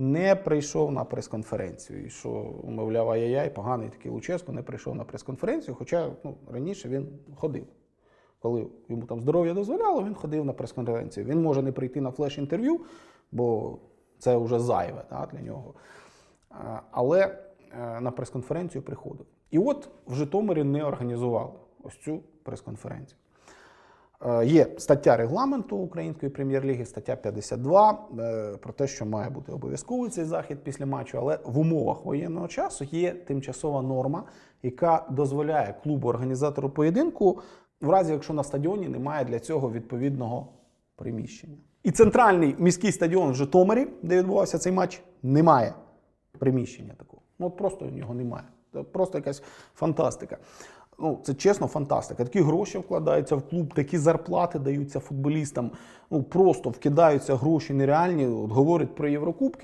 не прийшов на прес-конференцію. І що, мовляв, ай-яй, поганий такий Луческо не прийшов на прес-конференцію, хоча ну, раніше він ходив. Коли йому там здоров'я дозволяло, він ходив на прес-конференцію. Він може не прийти на флеш-інтерв'ю, бо це вже зайве та, для нього. Але е, на прес-конференцію приходив. І от в Житомирі не організували ось цю прес-конференцію. Е, Є стаття регламенту Української прем'єр-ліги, стаття 52, е, про те, що має бути обов'язковий цей захід після матчу, але в умовах воєнного часу є тимчасова норма, яка дозволяє клубу організатору поєдинку, в разі якщо на стадіоні немає для цього відповідного приміщення. І центральний міський стадіон в Житомирі, де відбувався цей матч, немає приміщення такого. Ну от просто його немає. Це просто якась фантастика. Ну, це чесно фантастика. Такі гроші вкладаються в клуб, такі зарплати даються футболістам. Ну просто вкидаються гроші нереальні. От говорять про Єврокубки.